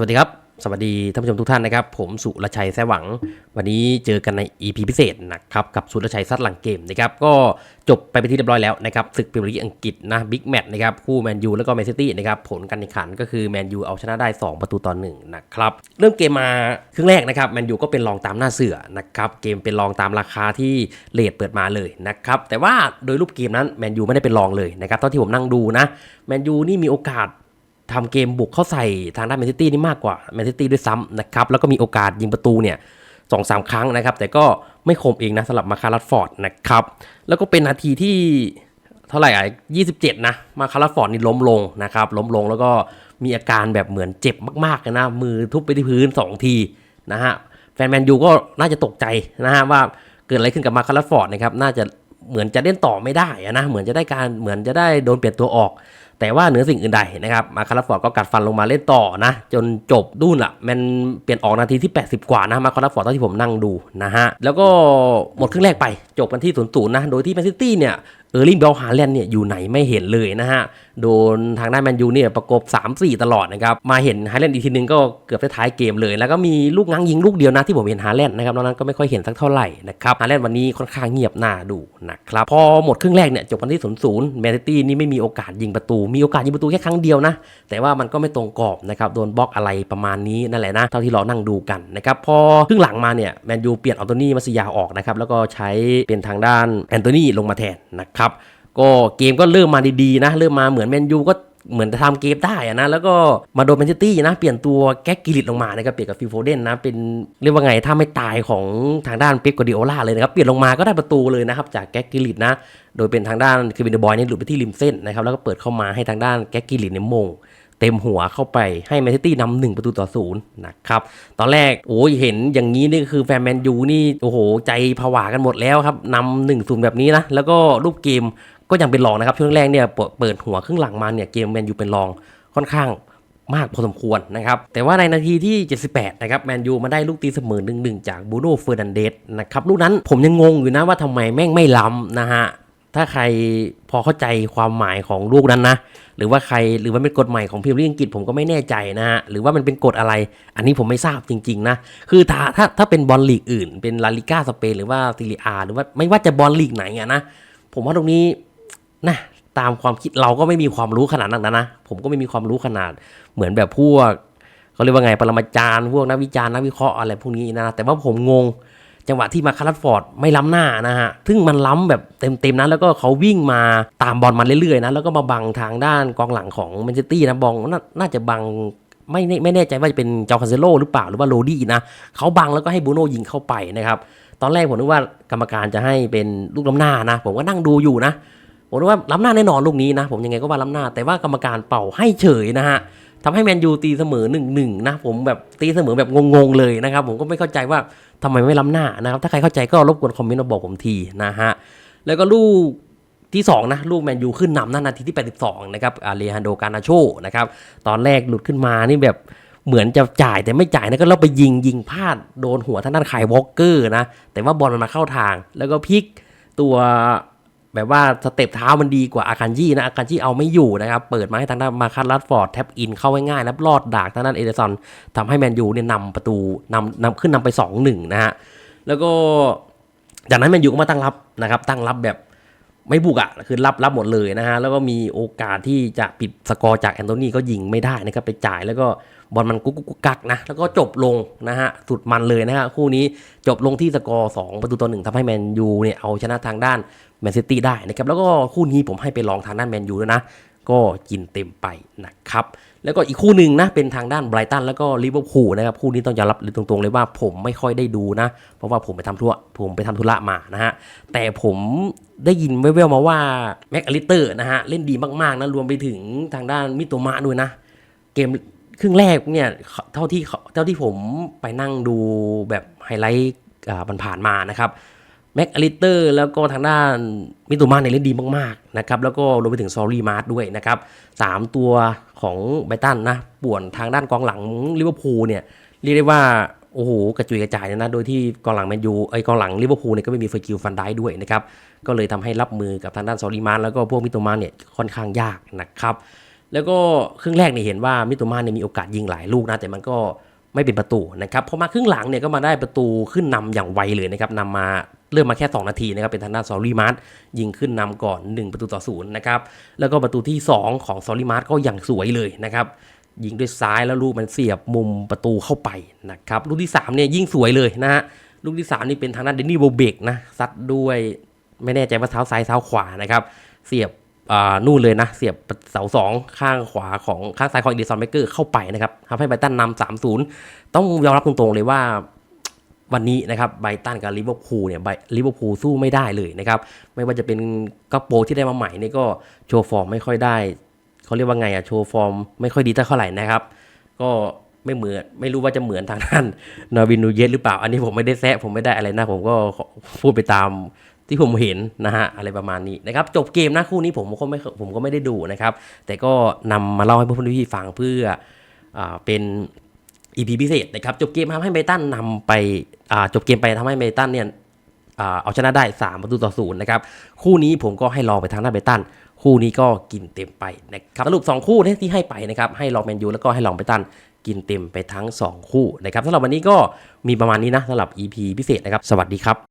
สวัสดีครับ สวัสดีท่านผู้ชมทุกท่านนะครับ ผมสุรชัยแซ่หวัง วันนี้เจอกันใน EP พิเศษนะครับ กับสุรชัยซัดหลังเกมนะครับ ก็จบไปเป็นที่เรียบร้อยแล้วนะครับศึกพรีเมียร์ลีกอังกฤษนะบิ๊กแมตช์นะครับ คู่แมนยูแล้วก็แมนซิตี้นะครับ ผลการแข่งขันก็คือแมนยูเอาชนะได้ 2 ประตูต่อหนึ่งนะครับ เริ่มเกมมาครึ่งแรกนะครับแมนยูก็เป็นรองตามหน้าเสือนะครับ เกมเป็นรองตามราคาที่เลทเปิดมาเลยนะครับ แต่ว่าโดยรูปเกมนั้นแมนยูไม่ได้เป็นรองเลยนะครับเท่าที่ผมนั่งดูนะแมนยูนี่มีโอกาส ทำเกมบุกเข้าใส่ทางด้านแมนซิตี้นี่มากกว่าแมนซิตี้ด้วยซ้ำนะครับ แล้วก็มีโอกาสยิงประตูเนี่ยสองสามครั้งนะครับ แต่ก็ไม่คมเองนะสำหรับมาคารัสฟอร์ดนะครับ แล้วก็เป็นนาทีที่เท่าไหร่อะ27นะ มาคารัสฟอร์ดนี่ล้มลงนะครับ ล้มลงแล้วก็มีอาการแบบเหมือนเจ็บมากๆเลยนะ มือทุบไปที่พื้น2ทีนะฮะ แฟนแมนยูก็น่าจะตกใจนะฮะว่าเกิดอะไรขึ้นกับมาคารัสฟอร์ดนะครับ น่าจะเหมือนจะเล่นต่อไม่ได้อะนะ เหมือนจะได้การ เหมือนจะได้โดนเปลี่ยนตัวออก แต่ว่าเหนือสิ่งอื่นใดนะครับมาคาราฟอร์ดก็กัดฟันลงมาเล่นต่อนะ จนจบดุนละมันเปลี่ยนออกนาทีที่ 80 กว่านะมาคาราฟอร์ดตอนที่ผมนั่งดูนะฮะแล้วก็หมดครึ่งแรกไปจบกันที่0ูนย์นะโดยที่แมนซิตี้เนี่ยเออร์ลิงเบลฮาแลนด์เนี่ยอยู่ไหนไม่เห็นเลยนะฮะ โดนทางด้านแมนยูเนี่ยประกบ 3-4 ตลอดนะครับ มาเห็นฮาแลนด์อีกทีนึงก็เกือบท้ายเกมเลย แล้วก็มีลูกง้างยิงลูกเดียวนะที่ผมเห็นฮาแลนด์นะครับนอกนั้นก็ไม่ค่อยเห็นสักเท่าไหร่นะครับฮาแลนด์วันนี้ค่อนข้างเงียบหน้าดูนะครับ พอหมดครึ่งแรกเนี่ยจบกันที่0ูนย์แมนซิตี้นี่ไม่มีโอกาสยิงประตูมีโอกาสยิงประตูแค่ครั้งเดียวนะ แต่ว่ามันก็ไม่ตรงกรอบนะครับ โดนบล็อกอะไรประมาณนี้นั่นแหละนะ เท่าที่เรานั่งดูกันนะครับ พอครึ่งหลังมาเนี่ยแมนยูเปลี่ยนอัลโตนี่มาซิยาออกนะครับ แล้วก็ใช้เป็นทางด้านแอนโทนีลงมาแทนนะครับ ก็เกมก็เริ่มมาดีๆนะ เริ่มมาเหมือนแมนยูก็ เหมือนจะทำเกมได้อะนะ แล้วก็มาโดนแมนเชสเตอร์นะ เปลี่ยนตัวแก๊กกิลิตลงมานะครับ เปลี่ยนกับฟิลโฟเดนนะ เป็นเรียกว่าไง ถ้าไม่ตายของทางด้านเป๊ปกวดิโอลาเลยนะครับ เปลี่ยนลงมาก็ได้ประตูเลยนะครับ จากแก๊กกิลิตนะ โดยเป็นทางด้านคือวินเดอร์บอยเนี่ยหลุดไปที่ริมเส้นนะครับ แล้วก็เปิดเข้ามาให้ทางด้านแก๊กกิลิตเนี่ยมงเต็มหัวเข้าไปให้แมนซิตี้นำหนึ่งประตูต่อศูนย์นะครับ ตอนแรกโอ้ยเห็นอย่างนี้นี่คือแฟนแมนยูนี่ โอ้โห ใจผวากันหมดแล้วครับนำหนึ่งศูนย์แบบนี้นะ แล้วก็รูปเกม ก็ยังเป็นรองนะครับช่วงแรกเนี่ยเปิดหัวครึ่งหลังมาเนี่ยเกมแมนยูเป็นรองค่อนข้างมากพอสมควรนะครับแต่ว่าในนาทีที่ 78 นะครับแมนยูมาได้ลูกตีเสมอหนึ่งๆจากบูโน่เฟอร์นันเดสนะครับลูกนั้นผมยังงงอยู่นะว่าทำไมแม่งไม่ล้ำนะฮะถ้าใครพอเข้าใจความหมายของลูกนั้นนะ หรือว่าใครหรือว่าเป็นกฎใหม่ของพรีเมียร์ลีอังกฤษผมก็ไม่แน่ใจนะฮะหรือว่ามันเป็นกฎอะไร อันนี้ผมไม่ทราบจริงๆนะคือถ้าถ้าถ้าเป็นบอลลีกอื่น เป็นลาลิก้าสเปนหรือว่าซีเรียอาหรือว่าไม่ว่าจะบอลลีกไหนอะนะผมว่าตรงนี้ นะตามความคิดเราก็ไม่มีความรู้ขนาดนั้นนะนะ ผมก็ไม่มีความรู้ขนาดเหมือนแบบพวกเขาเรียกว่าไงปรมาจารย์พวกนักวิจารณ์นักวิเคราะห์อะไรพวกนี้นะ แต่ว่าผมงงจังหวะที่มาคารัตฟอร์ดไม่ล้ำหน้านะฮะ ซึ่งมันล้ำแบบเต็มๆนะแล้วก็เขาวิ่งมาตามบอลมันเรื่อยๆนะแล้วก็มาบังทางด้านกองหลังของแมนเชสเตอร์นะบองนน่าจะบังไม่แน่ไม่แน่ใจว่าจะเป็นเจ้าคาเซโลหรือเปล่าหรือว่าโรดี้นะเขาบังแล้วก็ให้บูโน่ยิงเข้าไปนะครับตอนแรกผมนึกว่ากรรมการจะให้เป็นลูกล้ำหน้านะ ผมก็นั่งดูอยู่นะ ผมว่าล้ำหน้าแน่นอนลูกนี้นะ ผมยังไงก็ว่าล้ำหน้า แต่ว่ากรรมการเป่าให้เฉยนะฮะทำให้แมนยูตีเสมอหนึ่งหนึ่งนะผมแบบตีเสมอแบบงงๆเลยนะครับ ผมก็ไม่เข้าใจว่าทำไมไม่ล้ำหน้านะครับ ถ้าใครเข้าใจก็รบกวนคอมเมนต์มาบอกผมทีนะฮะแล้วก็ลูกที่2นะลูกแมนยูขึ้นนำนะนาทีที่ 82 นะครับอาเลฮันโดการนาโชนะครับตอนแรกหลุดขึ้นมานี่แบบเหมือนจะจ่ายแต่ไม่จ่ายนะก็แล้วไปยิงยิงพลาดโดนหัวท่างด้านไคายวอลเกอร์นะแต่ว่าบอลมันมาเข้าทาง แล้วก็พลิกตัว แบบว่าสเต็ปเท้ามันดีกว่าอาคันจีนะอาคันจีเอาไม่อยู่นะครับ เปิดมาให้ทางด้านมาคัสลัดฟอร์ดแท็บอินเข้าง่ายๆแล้วลอดดากทางด้านเอเดซอนทำให้แมนยูเนี่ยนำประตูนำนำขึ้นนำไป 2-1 นะฮะ แล้วก็จากนั้นแมนยูก็มาตั้งรับนะครับ ตั้งรับแบบไม่บุกอะ่ะคือรับรับหมดเลยนะฮะ แล้วก็มีโอกาสที่จะปิดสกอร์จากแอนโทนีก็ยิงไม่ได้นะครับไปจ่ายแล้วก็บอลมันกุ๊กกุกกักนะ แล้วก็จบลงนะฮะ สุดมันเลยนะฮะ คู่นี้จบลงที่สกอร์ 2 ประตูต่อหนึ่งทำให้แมนยูเนี่ยเอาชนะทางด้าน แมนซิตี้ได้นะครับแล้วก็คู่นี้ผมให้ไปลองทางด้านแมนยูด้วยนะ ก็กินเต็มไปนะครับ แล้วก็อีกคู่หนึ่งนะเป็นทางด้านไบรตันแล้วก็ลิเวอร์พูลนะครับคู่นี้ต้องยอมรับตรงๆเลยว่าผมไม่ค่อยได้ดูนะ เพราะว่าผมไปทำธุระผมไปทำธุระมานะฮะแต่ผมได้ยินแว่วๆมาว่าแม็กอลิเตอร์นะฮะเล่นดีมากๆนะรวมไปถึงทางด้านมิโตมะด้วยนะ เกมครึ่งแรกเนี่ยเท่าที่เท่าที่ผมไปนั่งดูแบบไฮไลท์อ่าผ่านๆมานะครับ แม็กอลิเตอร์แล้วก็ทางด้านมิตุมาเนี่ยเล่นดีมากๆนะครับแล้วก็รวมไปถึงซอรี่มาร์ด้วยนะครับสามตัวของไบตันนะป่วนทางด้านกองหลังลิเวอร์พูลเนี่ยเรียกได้ว่าโอ้โหกระจุยกระจายนะ โดยที่กองหลังแมนยูไอกองหลังลิเวอร์พูลเนี่ยก็ไม่มีเฟอร์กิลฟันได้ด้วยนะครับ ก็เลยทำให้รับมือกับทางด้านซอรี่มาร์แล้วก็พวกมิโตมาเนี่ยค่อนข้างยากนะครับ แล้วก็ครึ่งแรกเนี่ยเห็นว่ามิโตมาเนี่ยมีโอกาสยิงหลายลูกนะ แต่มันก็ไม่เป็นประตูนะครับพอมาครึ่งหลังเนี่ยก็มาได้ประตูขึ้นนำอย่างไวเลยนะครับนำมา เริ่มมาแค่ 2 นาทีนะครับ เป็นทางด้านซอรี่มาร์ตยิงขึ้นนำก่อน 1 ประตูต่อศูนย์นะครับ แล้วก็ประตูที่ 2 ของซอรี่มาร์ตก็อย่างสวยเลยนะครับ ยิงด้วยซ้ายแล้วลูกมันเสียบมุมประตูเข้าไปนะครับ ลูกที่3เนี่ยยิ่งสวยเลยนะฮะ ลูกที่ 3 นี่เป็นทางด้านเดนนี่โบเบกนะ ซัดด้วยไม่แน่ใจว่าเท้าซ้ายเท้าขวานะครับ เสียบอ่านู่นเลยนะ เสียบเสาสองข้างขวาของข้างซ้ายของอีเดซอนเบเกอร์เข้าไปนะครับทำให้ไบตันนำสามศูนย์ต้องยอมรับตรงๆเลยว่า วันนี้นะครับไบตันกับลิเวอร์พูลเนี่ยลิเวอร์พูลสู้ไม่ได้เลยนะครับไม่ว่าจะเป็นกัปโปที่ได้มาใหม่นี่ก็โชว์ฟอร์มไม่ค่อยได้เขาเรียกว่าไงอะโชว์ฟอร์มไม่ค่อยดีเท่าไหร่นะครับ ก็ไม่เหมือนไม่รู้ว่าจะเหมือนทางด้านนาวินนูเยสหรือเปล่า อันนี้ผมไม่ได้แซะผมไม่ได้อะไรนะ ผมก็พูดไปตามที่ผมเห็นนะฮะอะไรประมาณนี้นะครับจบเกมนะคู่นี้ผมก็ไม่ผมก็ไม่ได้ดูนะครับ แต่ก็นำมาเล่าให้เพื่อนๆพี่ฟังเพื่ออเป็น EP พิเศษนะครับจบเกมทำให้เบตันนำไปจบเกมไปทำให้เบตันเนี่ยอเอาชนะได้ 3 ประตูต่อศูนย์นะครับ คู่นี้ผมก็ให้ลองไปทางด้านเบตัน คู่นี้ก็กินเต็มไปนะครับสรุป 2 คู่ที่ให้ไปนะครับให้ลองแมนยูแล้วก็ให้ลองเบตันกินเต็มไปทั้ง 2 คู่นะครับสำหรับวันนี้ก็มีประมาณนี้นะสำหรับ EP พิเศษนะครับ สวัสดีครับ